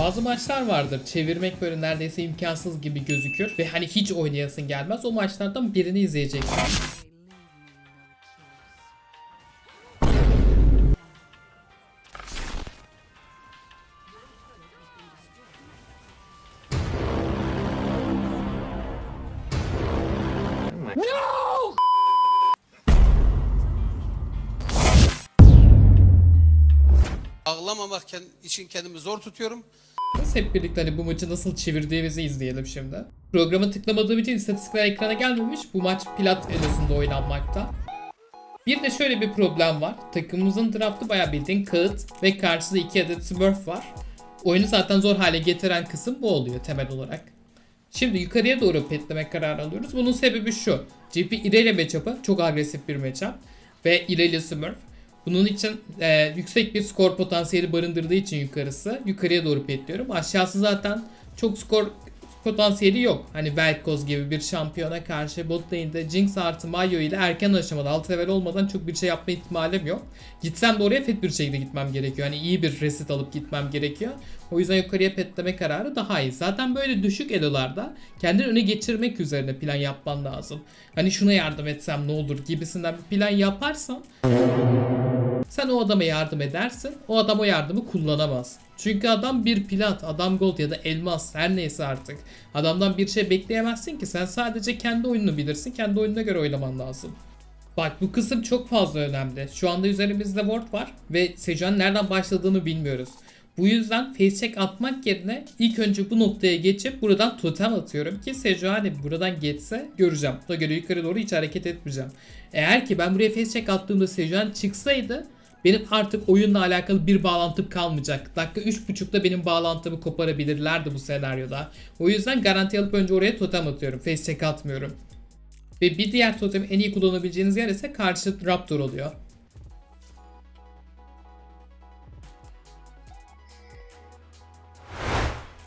Bazı maçlar vardır. Çevirmek böyle neredeyse imkansız gibi gözükür. Ve hani hiç oynayasın gelmez. O maçlardan birini izleyeceksin. Ağlamamak ken- için kendimi zor tutuyorum. Biz hep birlikte hani bu maçı nasıl çevirdiğimizi izleyelim şimdi. Programı tıklamadığım için istatistikler ekrana gelmemiş. Bu maç plat elosunda oynanmakta. Bir de şöyle bir problem var. Takımımızın draftı bayağı bildiğin kağıt ve karşısında iki adet smurf var. Oyunu zaten zor hale getiren kısım bu oluyor temel olarak. Şimdi yukarıya doğru petleme kararı alıyoruz. Bunun sebebi şu. GP Irelia matchup'ı çok agresif bir matchup. Ve Irelia Smurf. Bunun için e, yüksek bir skor potansiyeli barındırdığı için yukarısı yukarıya doğru petliyorum. Aşağısı zaten çok skor potansiyeli yok. Hani Vel'Koz gibi bir şampiyona karşı bot lane'de Jinx artı Mayo ile erken aşamada alt level olmadan çok bir şey yapma ihtimalim yok. Gitsem de oraya fit bir şekilde gitmem gerekiyor. Hani iyi bir reset alıp gitmem gerekiyor. O yüzden yukarıya petleme kararı daha iyi. Zaten böyle düşük elolarda kendini öne geçirmek üzerine plan yapman lazım. Hani şuna yardım etsem ne olur gibisinden bir plan yaparsan sen o adama yardım edersin. O adam o yardımı kullanamaz. Çünkü adam bir plat, adam gold ya da elmas her neyse artık. Adamdan bir şey bekleyemezsin ki sen sadece kendi oyununu bilirsin. Kendi oyununa göre oynaman lazım. Bak bu kısım çok fazla önemli. Şu anda üzerimizde ward var ve Sejuani nereden başladığını bilmiyoruz. Bu yüzden face check atmak yerine ilk önce bu noktaya geçip buradan totem atıyorum ki Sejuani buradan geçse göreceğim. Buna göre yukarı doğru hiç hareket etmeyeceğim. Eğer ki ben buraya face check attığımda Sejuani çıksaydı benim artık oyunla alakalı bir bağlantım kalmayacak. Dakika 3.5'da benim bağlantımı koparabilirlerdi bu senaryoda. O yüzden garanti alıp önce oraya totem atıyorum. Face check atmıyorum. Ve bir diğer totemi en iyi kullanabileceğiniz yer ise karşı Raptor oluyor.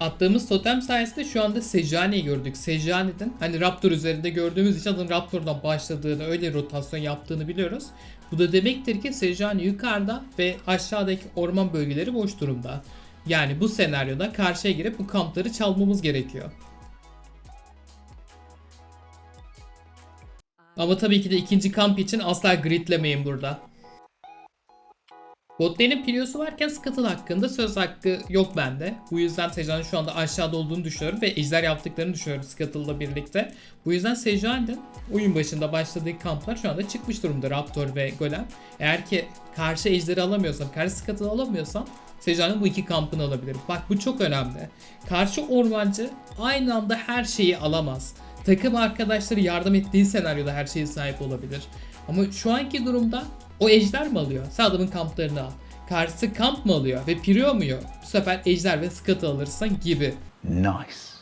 Attığımız totem sayesinde şu anda Sejuani'yi gördük. Sejuani'den hani Raptor üzerinde gördüğümüz için adın Raptor'dan başladığını, öyle rotasyon yaptığını biliyoruz. Bu da demektir ki Sejuani yukarıda ve aşağıdaki orman bölgeleri boş durumda. Yani bu senaryoda karşıya girip bu kampları çalmamız gerekiyor. Ama tabii ki de ikinci kamp için asla gridlemeyin burada. Botlane'in Pilios'u varken Scuttle hakkında söz hakkı yok bende. Bu yüzden Sejuani şu anda aşağıda olduğunu düşünüyorum ve ejder yaptıklarını düşünüyorum Scuttle'la birlikte. Bu yüzden Sejuani'nin oyun başında başladığı kamplar şu anda çıkmış durumda Raptor ve Golem. Eğer ki karşı ejderi alamıyorsam, karşı Scuttle'ı alamıyorsam Sejuani'nin bu iki kampını alabilirim. Bak bu çok önemli. Karşı ormancı aynı anda her şeyi alamaz. Takım arkadaşları yardım ettiği senaryoda her şeye sahip olabilir. Ama şu anki durumda o ejder mi alıyor? Sen kamplarını al. Karşısı kamp mı alıyor ve piriyor mu? Bu sefer ejder ve scuttle alırsan gibi. Nice.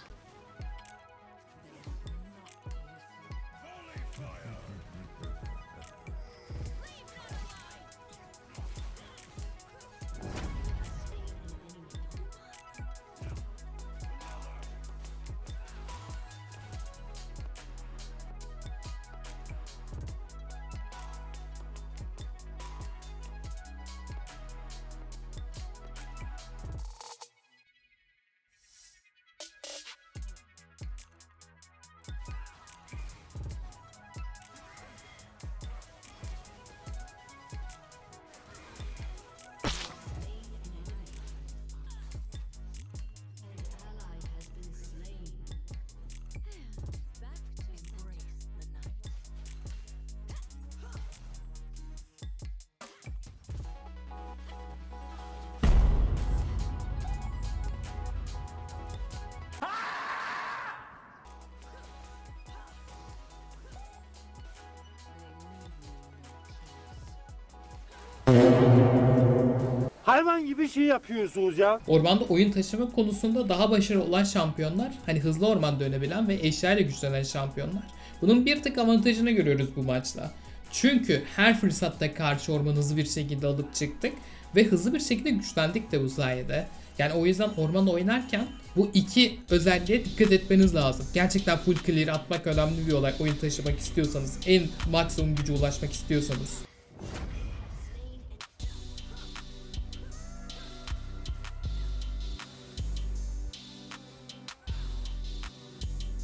Hayvan gibi şey yapıyorsunuz ya. Ormanda oyun taşıma konusunda daha başarılı olan şampiyonlar, hani hızlı orman dönebilen ve eşyayla güçlenen şampiyonlar. Bunun bir tık avantajını görüyoruz bu maçla. Çünkü her fırsatta karşı ormanı hızlı bir şekilde alıp çıktık ve hızlı bir şekilde güçlendik de bu sayede. Yani o yüzden orman oynarken bu iki özelliğe dikkat etmeniz lazım. Gerçekten full clear atmak önemli bir olay. Oyun taşımak istiyorsanız, en maksimum güce ulaşmak istiyorsanız.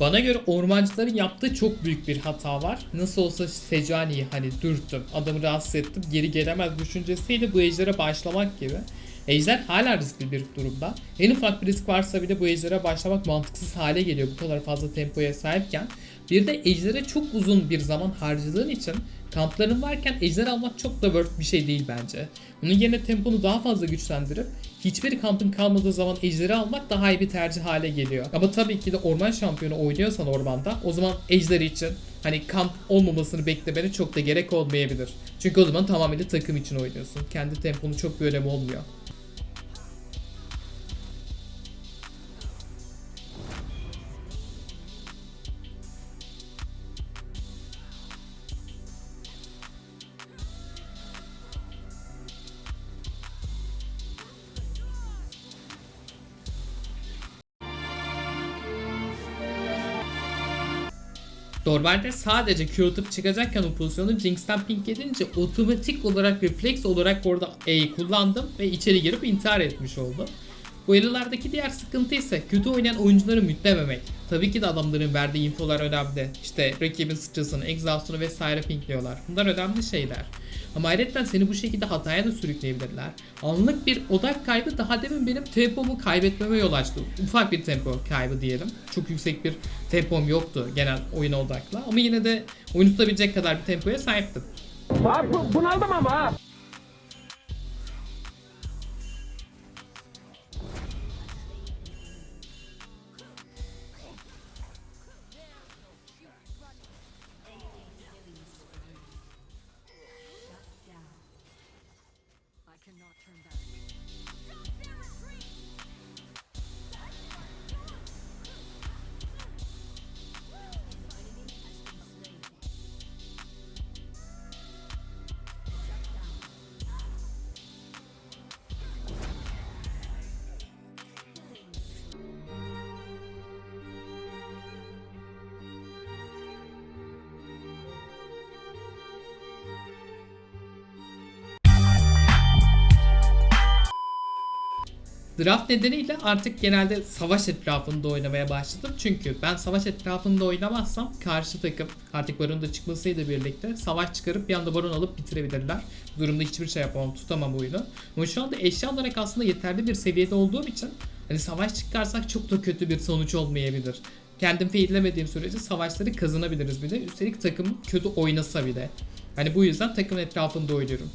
Bana göre ormancıların yaptığı çok büyük bir hata var. Nasıl olsa Secani'yi hani dürttüm, adamı rahatsız ettim, geri gelemez düşüncesiyle bu ejdere başlamak gibi. Ejder hala riskli bir durumda. En ufak bir risk varsa bile bu ejdere başlamak mantıksız hale geliyor bu kadar fazla tempoya sahipken. Bir de ejdere çok uzun bir zaman harcadığın için kampların varken ejder almak çok da worth bir şey değil bence. Bunun yerine temponu daha fazla güçlendirip hiçbir kampın kalmadığı zaman ejderi almak daha iyi bir tercih hale geliyor. Ama tabii ki de orman şampiyonu oynuyorsan ormanda o zaman ejderi için hani kamp olmamasını beklemene çok da gerek olmayabilir. Çünkü o zaman tamamıyla takım için oynuyorsun. Kendi temponu çok bir önemi olmuyor. Normalde sadece Q atıp çıkacakken o pozisyonu Jinx'ten pink edince otomatik olarak refleks olarak orada E'yi kullandım ve içeri girip intihar etmiş oldum. Bu elalardaki diğer sıkıntı ise kötü oynayan oyuncuları mütlememek. Tabii ki de adamların verdiği infolar önemli. İşte rakibin sıçrasını, exhaust'unu vesaire pinkliyorlar. Bunlar önemli şeyler. Ama ayrıca seni bu şekilde hataya da sürükleyebilirler. Anlık bir odak kaybı daha demin benim tempomu kaybetmeme yol açtı. Ufak bir tempo kaybı diyelim. Çok yüksek bir tempom yoktu genel oyuna odakla. Ama yine de oyunu tutabilecek kadar bir tempoya sahiptim. Abi bunaldım ama. Draft nedeniyle artık genelde savaş etrafında oynamaya başladım. Çünkü ben savaş etrafında oynamazsam karşı takım artık baronun da çıkmasıyla birlikte savaş çıkarıp bir anda baron alıp bitirebilirler. Bu durumda hiçbir şey yapamam, tutamam oyunu. Ama şu anda eşya olarak aslında yeterli bir seviyede olduğum için hani savaş çıkarsak çok da kötü bir sonuç olmayabilir. Kendim feedlemediğim sürece savaşları kazanabiliriz bile. Üstelik takım kötü oynasa bile. Hani bu yüzden takım etrafında oynuyorum.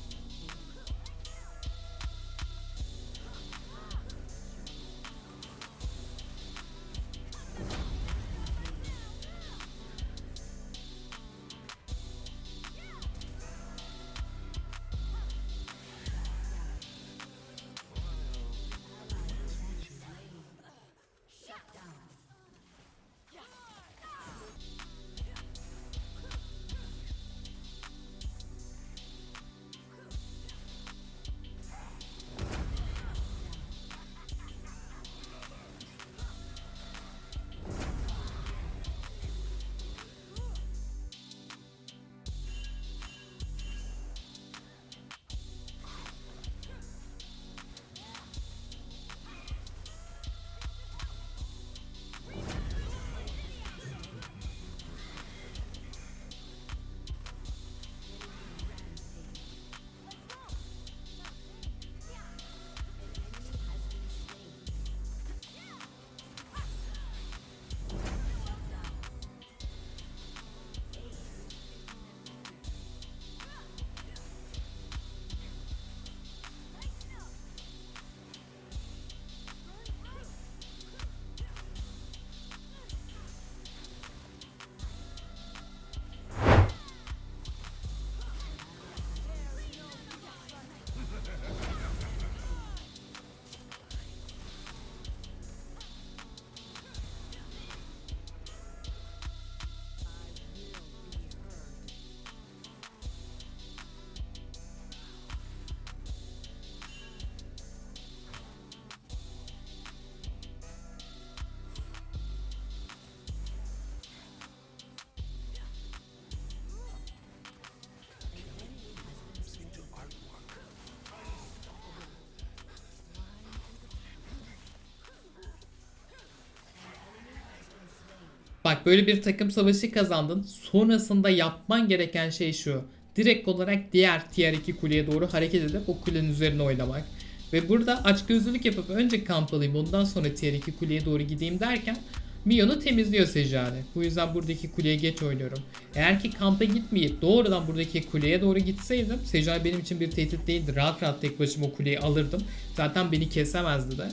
Bak böyle bir takım savaşı kazandın. Sonrasında yapman gereken şey şu. Direkt olarak diğer tier 2 kuleye doğru hareket edip o kulenin üzerine oynamak. Ve burada açgözlülük yapıp önce kamp alayım ondan sonra tier 2 kuleye doğru gideyim derken Mion'u temizliyor Sejani. Bu yüzden buradaki kuleye geç oynuyorum. Eğer ki kampa gitmeyip doğrudan buradaki kuleye doğru gitseydim Sejani benim için bir tehdit değildi. Rahat rahat tek başıma o kuleyi alırdım. Zaten beni kesemezdi de.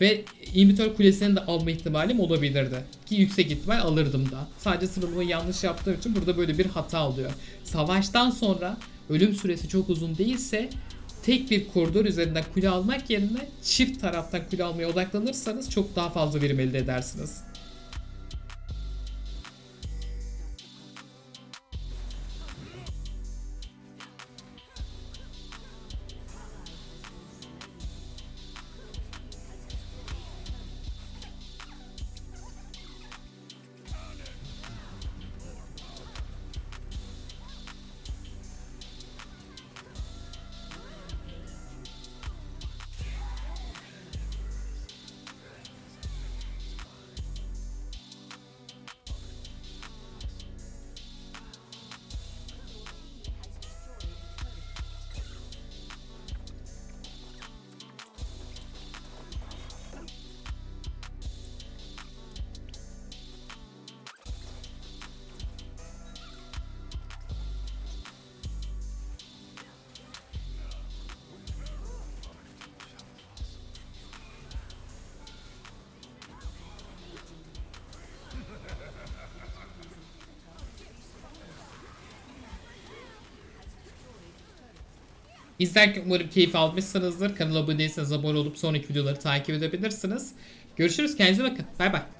Ve imitör kulesini de alma ihtimalim olabilirdi. Ki yüksek ihtimal alırdım da. Sadece sıralamayı yanlış yaptığım için burada böyle bir hata oluyor. Savaştan sonra ölüm süresi çok uzun değilse tek bir koridor üzerinden kule almak yerine çift taraftan kule almaya odaklanırsanız çok daha fazla verim elde edersiniz. İzlerken umarım keyif almışsınızdır. Kanala abone değilseniz abone olup sonraki videoları takip edebilirsiniz. Görüşürüz. Kendinize bakın. Bay bay.